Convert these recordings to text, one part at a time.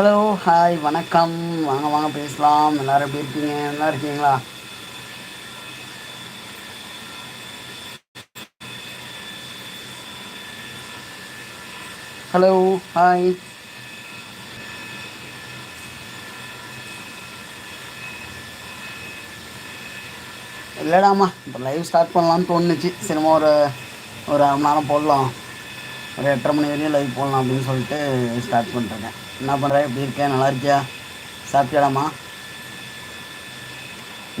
Hello hi வணக்கம். வாங்க வாங்க பேசலாம். எல்லாரும் எப்படி இருக்கீங்க? நல்லா இருக்கீங்களா? ஹலோ ஹாய் இல்லைடாம்மா இப்போ லைவ் ஸ்டார்ட் பண்ணலான்னு தோணுச்சு. சினிமா ஒரு ஒரு அரை மணி நேரம் போடலாம். ஒரு எட்டரை மணி வரையும் லைவ் போடலாம் அப்படின்னு சொல்லிட்டு ஸ்டார்ட் பண்ணிருக்கேன் என்ன பண்ணுற எப்படி இருக்கேன் நல்லா இருக்கியா? சாப்பிட்டியாடாம்மா?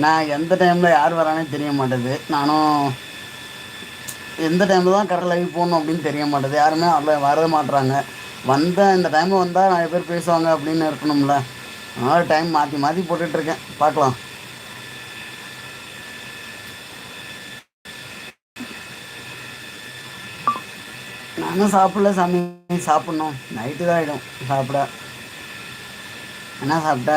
நான் எந்த டைமில் யார் வரானே தெரிய மாட்டேது. நானும் எந்த டைமில் தான் கரெக்டாக லைவ் போடணும் அப்படின்னு தெரிய மாட்டேது. யாருமே அதில் வரவே மாட்டுறாங்க வந்த இந்த டைமில் வந்தால் நிறைய பேர் பேசுவாங்க அப்படின்னு இருக்கணும்ல. அதனால் டைம் மாற்றி மாற்றி போட்டுட்ருக்கேன் பார்க்கலாம். இன்னும் சாப்பிடல சாமி. சாப்பிட்ணும். நைட்டு தான் ஆகிடும் சாப்பிட. என்ன சாப்பிட்ட?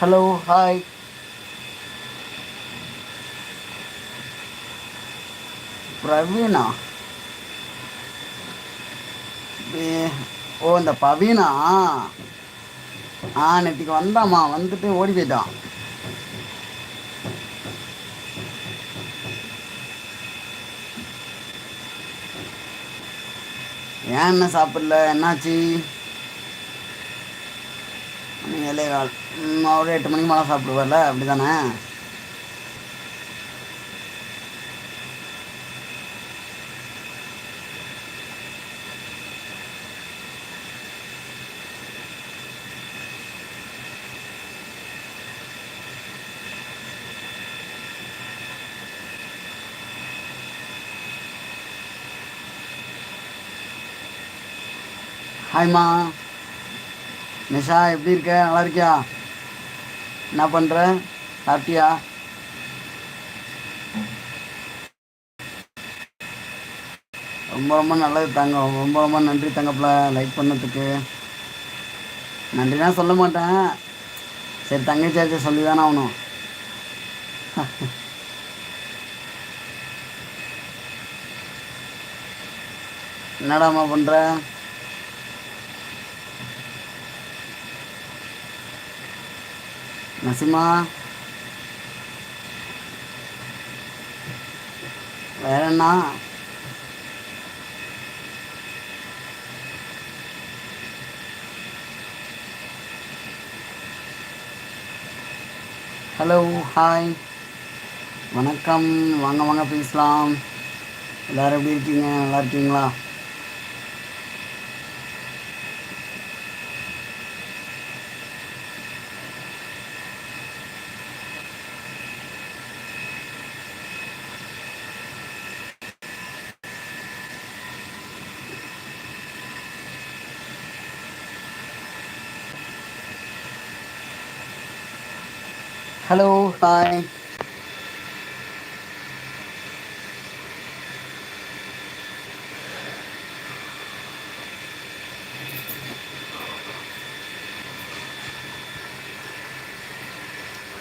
Hello hi Praveena? ஓ இந்த பவீனா ஆ நேற்றுக்கு வந்தாம்மா வந்துட்டு ஓடி போயிட்டான். ஏன் என்ன சாப்பிடல? என்னாச்சு? ஏழே கால் ஒரு எட்டு மணிக்கு மேலே சாப்பிடுவார்ல அப்படி தானே ஹாய்மா. நிஷா எப்படி இருக்க? நல்லா இருக்கியா? என்ன பண்ணுற சாப்பிட்டியா? ரொம்ப ரொம்ப நல்லது தங்க ரொம்ப ரொம்ப நன்றி தங்கப்பில் லைக் பண்ணதுக்கு. நன்றினா சொல்ல மாட்டேன். சரி தங்கச்சியாச்சும் சொல்லி தானே ஆகணும். என்னடாமா பண்ணுற நசிமா வேற என்ன ஹலோ ஹாய் வணக்கம். வாங்க வாங்க பேசலாம். எல்லாரும் எப்படி இருக்கீங்க? நல்லா இருக்கீங்களா? ஹலோ ஹாய்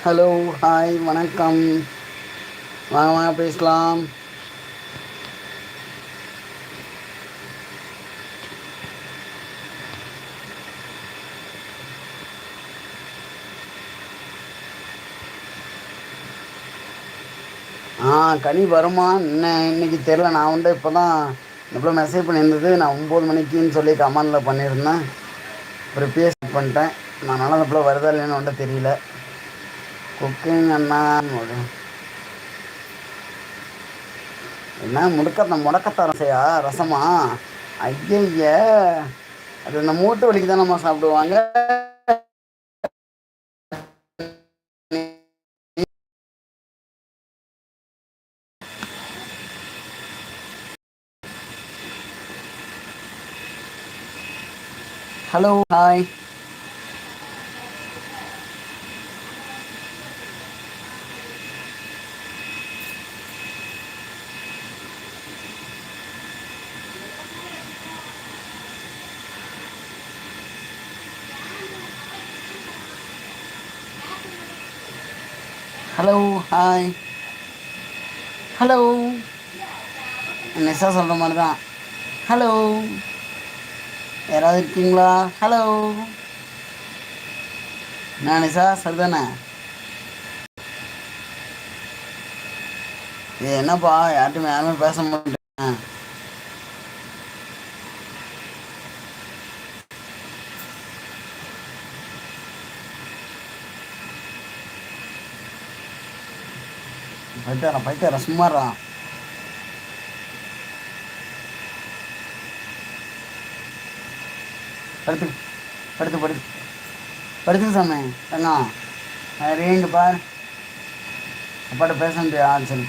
ஹலோ ஹாய் வணக்கம். வாங்க வாங்க பேசலாம். கனி வருமா? என்ன இன்னைக்கு தெரில நான் வந்து இப்போ தான் இவ்வளோ மெசேஜ் பண்ணியிருந்தது. நான் ஒம்பது மணிக்குன்னு சொல்லி கமாண்டில் பண்ணியிருந்தேன். அப்புறம் பேசி பண்ணிட்டேன். நான் நல்லா அந்த வருதா இல்லைன்னு வந்து தெரியல. குக்கிங் அண்ணா ஒரு- என்ன முடக்கத்தை முடக்கத்தை ரசையா ரசமா? ஐயா அது இந்த மூட்டு வலிக்கு தானம்மா சாப்பிடுவாங்க? Hello, hi. Hello, hi. Hello. And I saw someone Hello. யாராவது இருக்கீங்களா? ஹலோ நானிசா? சரிதானே? இது என்னப்பா? யார்கிட்டயும் யாருமே பேச மாட்டேன் பைத்தியாரா பைத்தியாரா சும்மாறா படுத்து படுத்து படுத்து. படுத்து சாமி என்ன ரீங்க பார். அப்பாட்ட பேச முடியாது ஆள் சரி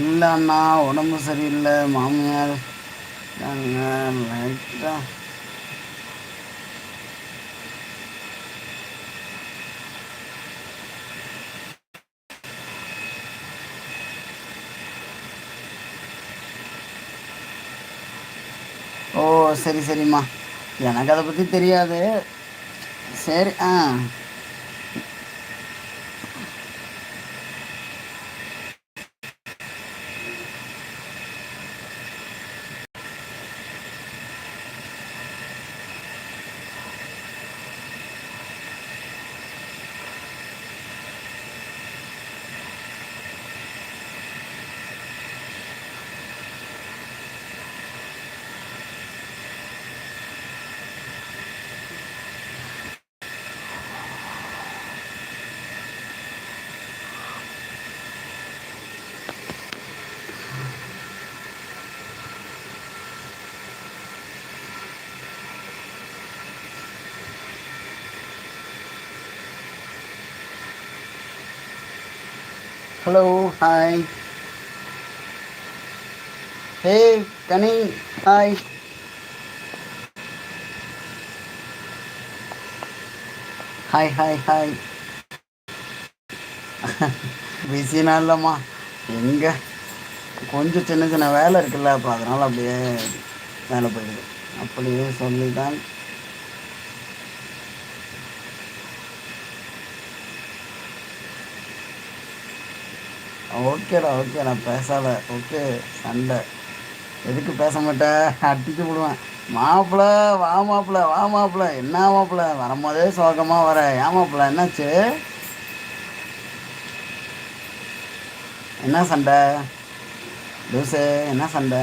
இல்லை அண்ணா உடம்பு சரியில்லை மாமியார். லைட்டாக ஓ சரி சரிம்மா எனக்கு அதை பற்றி தெரியாது சரி ஆ hello hi hey Kani hi hi hi hi பிஸினா இல்லைம்மா. எங்கே? கொஞ்சம் சின்ன சின்ன வேலை இருக்குல்ல அப்போ அதனால் அப்படியே வேலை போயிடுது. அப்படியே சொல்லி தான் ஓகேடா ஓகே நான் பேசாத. ஓகே சண்டை. எதுக்கு பேச மாட்டேன் அடிச்சு விடுவேன் மாப்பிள்ள வா மாப்பிள்ள வா மாப்பிள்ள என்ன மாப்பிள்ள வரும்போதே சோகமாக வர. ஏன் மாப்பிள்ள என்னாச்சு? என்ன சண்டை? லூசு என்ன சண்டை?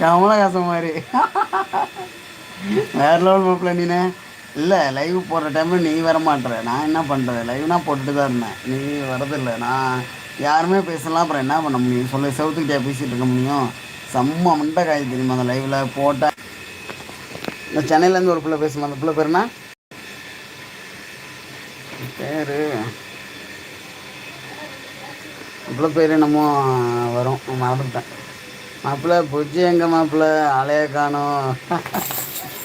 கமலஹாசன் மாதிரி. வேற லெவல் மாப்பிள்ள நீனே. இல்லை லைவ் போடுற டைமில் நீ வர மாட்டேற நான் என்ன பண்ணுறது லைவ்னா போட்டுட்டு தான் இருந்தேன். நீ வரதில்லை. நான் யாருமே பேசலாம் அப்புறம் என்ன பண்ண முடியும்? சொல்லு செவத்துக்கிட்டே பேசிகிட்டு இருக்க முடியும்? செம்ம மண்டை காய் தெரியுமா அந்த லைவில் போட்டால் இந்த சென்னையிலேருந்து ஒரு பிள்ளை பேசுமா? அந்த பிள்ளை பேருனா பேர்? பிள்ளை பேர் என்னமோ வரும். மறந்துட்டேன். மாப்பிள்ள புஜ்ஜி எங்கள் மாப்பிள்ள ஆளைய காணும்.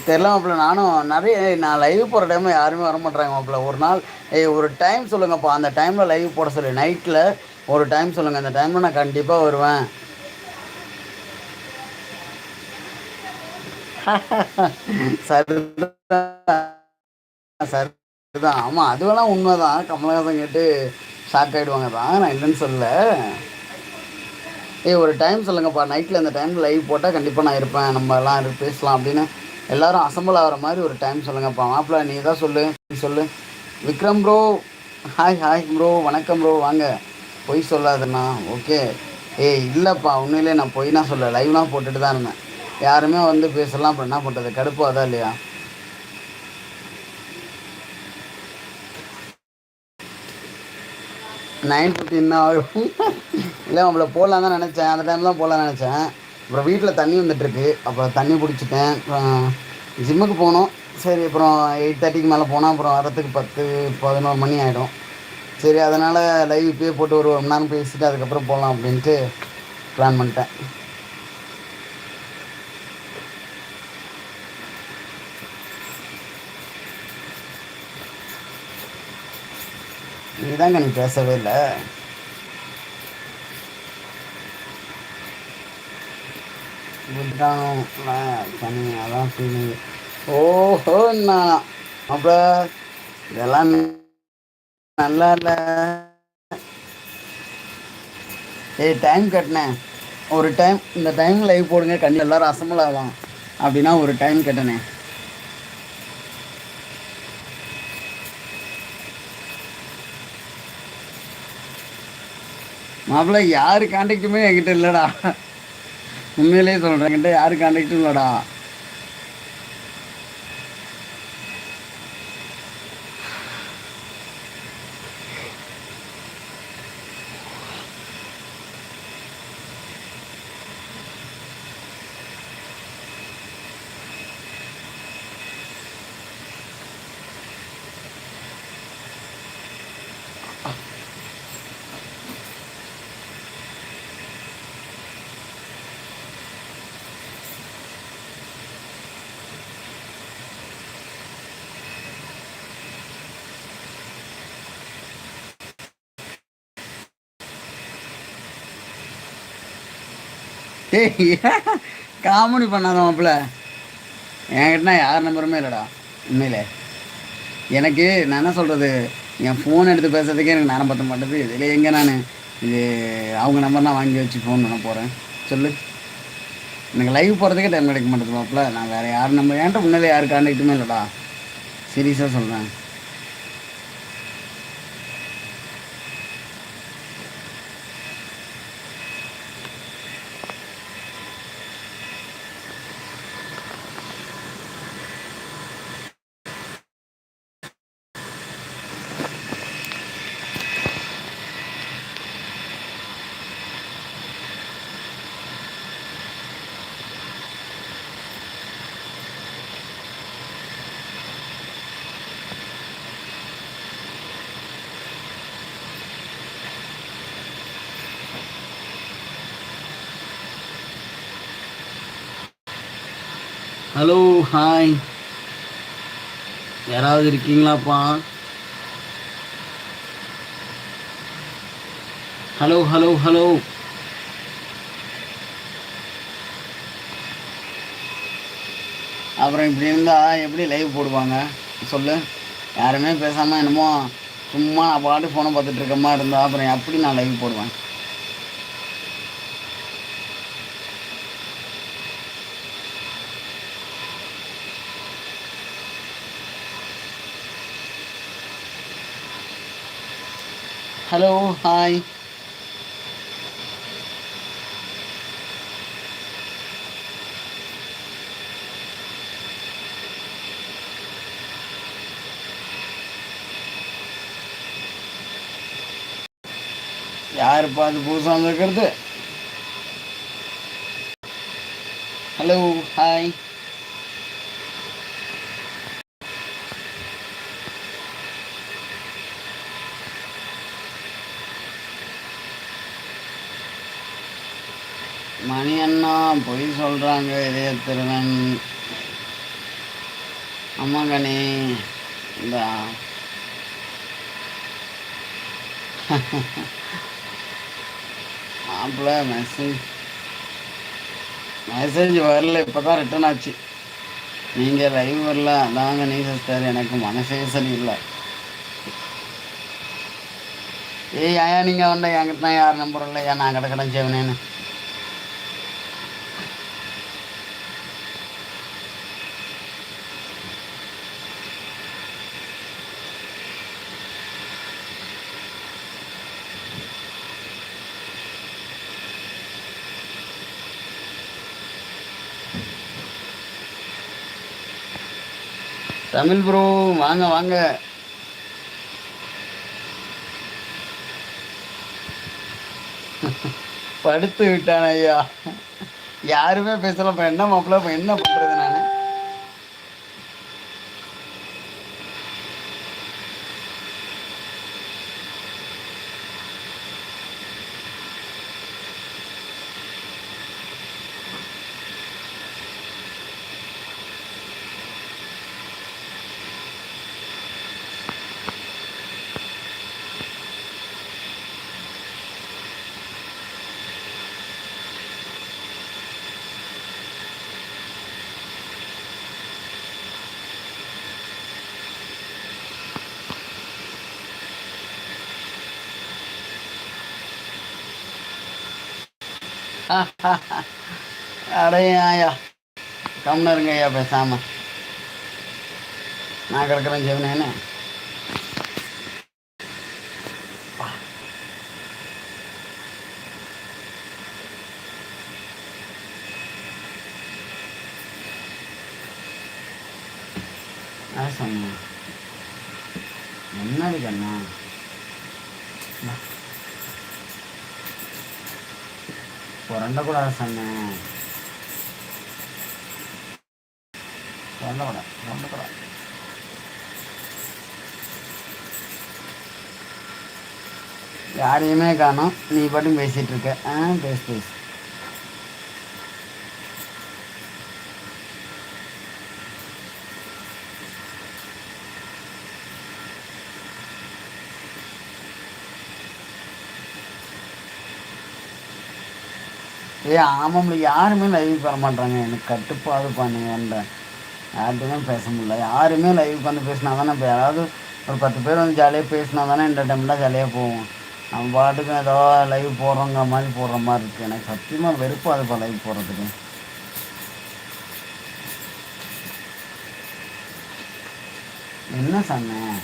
தெரில மாப்பிள்ள நானும் நிறைய நான் லைவ் போகிற டைமில் யாருமே வர மாட்றாங்க மாப்பிள்ள ஒரு நாள் ஏய் ஒரு டைம் சொல்லுங்கப்பா. அந்த டைமில் லைவ் போட சொல்லி. நைட்டில் ஒரு டைம் சொல்லுங்கள் அந்த டைமில் நான் கண்டிப்பாக வருவேன். சரிதான். சரிதான். ஆமாம் அதுவெல்லாம் உண்மை தான் கமலஹாசன் கேட்டு ஷாக் ஆகிடுவாங்க தான் நான் இல்லைன்னு சொல்லலை. ஏய் ஒரு டைம் சொல்லுங்கப்பா. நைட்டில் அந்த டைமில் லைவ் போட்டால் கண்டிப்பாக நான் இருப்பேன். நம்ம எல்லாம் இரு- பேசலாம் அப்படின்னு எல்லாரும் அசம்பிள் ஆகிற மாதிரி ஒரு டைம் சொல்லுங்கப்பா. மாப்பிள்ள நீ தான் சொல்லு நீ சொல்லு. Vikram bro hi hi bro வணக்கம் ப்ரோ வாங்க. பொய் சொல்லாதண்ணா. ஓகே ஏய் இல்லைப்பா. உண்மையிலே நான் பொய்னா சொல்ல லைவ்லாம் போட்டுட்டு தான் இருந்தேன். யாருமே வந்து பேசலாம் அப்புறம் என்ன பண்ணுறது கடுப்பு அதான் இல்லையா? நைன் ஃபிஃப்டின் தான் ஆகும் இல்லை அவளை போடலாம் தான் நினச்சேன். அந்த டைம் தான் போடலாம் நினச்சேன். அப்புறம் வீட்டில் தண்ணி வந்துட்டுருக்கு. அப்புறம் தண்ணி பிடிச்சிட்டேன். ஜிம்முக்கு போனோம். சரி அப்புறம் எயிட் தேர்ட்டிக்கு மேலே போனால் அப்புறம் வரத்துக்கு பத்து பதினோரு மணி ஆகிடும் சரி அதனால் லைவ் இப்பயே போட்டு ஒரு ஒரு மணி நேரம் பேசிட்டு அதுக்கப்புறம் போகலாம் அப்படின்ட்டு பிளான் பண்ணிட்டேன். தாங்க நீ பேசவே இல்லை. விட்டானோ தனி அதான் ஃபீலிங் ஓஹோ நான் அப்போ இதெல்லாம் நல்லா இல்லை. ஏய் டைம் கட்டினேன் ஒரு டைம் இந்த டைம் லைவ் போடுங்க. கண்டிப்பாக எல்லோரும் அசம்பிள் ஆகலாம் அப்படின்னா ஒரு டைம் கட்டினேன் மாப்பிள்ள யாரு கான்டாக்டுமே என்கிட்ட இல்லைடா. உண்மையிலேயே சொல்கிறேன் என்கிட்ட யார் கான்டாக்டும் இல்லைடா. ஏய் காமெடி பண்ணாத மாப்பிள்ள என்கிட்ட யார் நம்பருமே இல்லைடா. உண்மையிலே. எனக்கு நான் என்ன சொல்கிறது என் ஃபோன் எடுத்து பேசுறதுக்கே எனக்கு நேரம் பத்த மாட்டேது. இதில் எங்கே நான்? இது அவங்க நம்பர் தான் வாங்கி வச்சு ஃபோன் பண்ண போகிறேன் சொல்லு. எனக்கு லைவ் போகிறதுக்கே டைம் கிடைக்க மாட்டேது மாப்பிள்ள. நான் வேறு யார் நம்பர் என்கிட்ட முன்னாலே யார் கான்டாக்ட்டுமே இல்லைடா. சீரியஸாக சொல்கிறேன் ஹலோ ஹாய் யாராவது இருக்கீங்களாப்பா? ஹலோ ஹலோ ஹலோ அப்புறம் இப்படி இருந்தால் எப்படி லைவ் போடுவாங்க? சொல்லு. யாருமே பேசாமல் என்னமோ சும்மா நான் பாட்டு ஃபோனை பார்த்துட்டு இருக்க மாதிரி இருந்தால் அப்புறம் எப்படி நான் லைவ் போடுவேன்? ஹலோ ஹாய் யாருப்பா அது புதுசாக வந்திருக்கிறது? ஹலோ ஹாய் மணி அண்ணா பொய் சொல்கிறாங்க இதய திருவன் ஆமாங்கண்ணே இந்த மாப்பிள்ள மெசேஜ் மெசேஜ் வரல இப்போ தான் ரிட்டர்ன் ஆச்சு. நீங்கள் லைவ் வரல அதாங்க நீ சிஸ்டர் எனக்கு மனசே சரியில்லை. ஏய் ஏன் நீங்கள் வந்த என்கிட்ட தான் யார் நம்பர் இல்லை ஏன் நான் கிடக்கடன் செய்வனேன்னு. தமிழ் ப்ரோ வாங்க வாங்க. படுத்து விட்டான் ஐயா. யாருமே பேசல இப்போ என்ன மாப்பிள்ள இப்போ என்ன பண்ணுறது நான் அடையாயா கம்னு இருங்க ஐயா பேசாம. நான் கிடக்குறேன் ஜெவனேன்னு ஆ கண்ணா? புரண்டக்கூடாது சொன்னேன். புரண்டக்கூடாது புரண்டக்கூடாது யாரையுமே காணும். நீ பாட்டும் பேசிட்டு இருக்க. ஆ பேசு பேசு. ஏ ஆமாம்ல யாருமே லைவ் வர மாட்டாங்க எனக்கு கட்டுப்பாடு பண்ணுங்கன்றேன் யார்கிட்டையுமே பேச முடியல. யாருமே லைவ் வந்து பேசினா தானே இப்போ யாராவது ஒரு பத்து பேர் வந்து ஜாலியாக பேசினா தானே என்டர்டைன்மெண்ட்டாக ஜாலியாக போவோம் நம்ம பாட்டுக்கும் ஏதோ லைவ் போடுறோங்கிற மாதிரி போடுற மாதிரி இருக்குது எனக்கு சத்தியமாக வெறுப்பாக அதுப்பா லைவ் போடுறதுக்கு. என்ன சொன்னேன்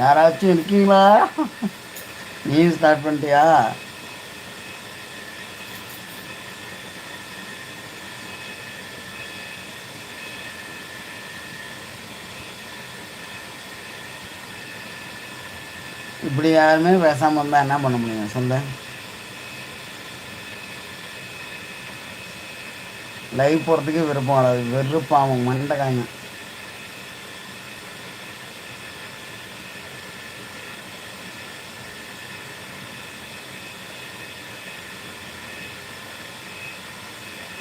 யாராச்சும் இருக்கீங்களா? நீ ஸ்டார்ட் பண்ணிட்டியா? இப்படி யாருமே பேசாமல் இருந்தால் என்ன பண்ண முடியும்? சொல்ல. லைவ் போகிறதுக்கே விருப்பம் வராது. வெறுப்பாகும் மண்டை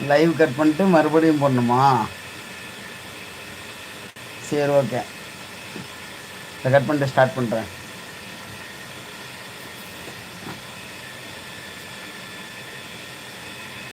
லைவ் கட் பண்ணிட்டு மறுபடியும் போடணுமா? சரி ஓகே கட் பண்ணிட்டு ஸ்டார்ட் பண்ணுறேன்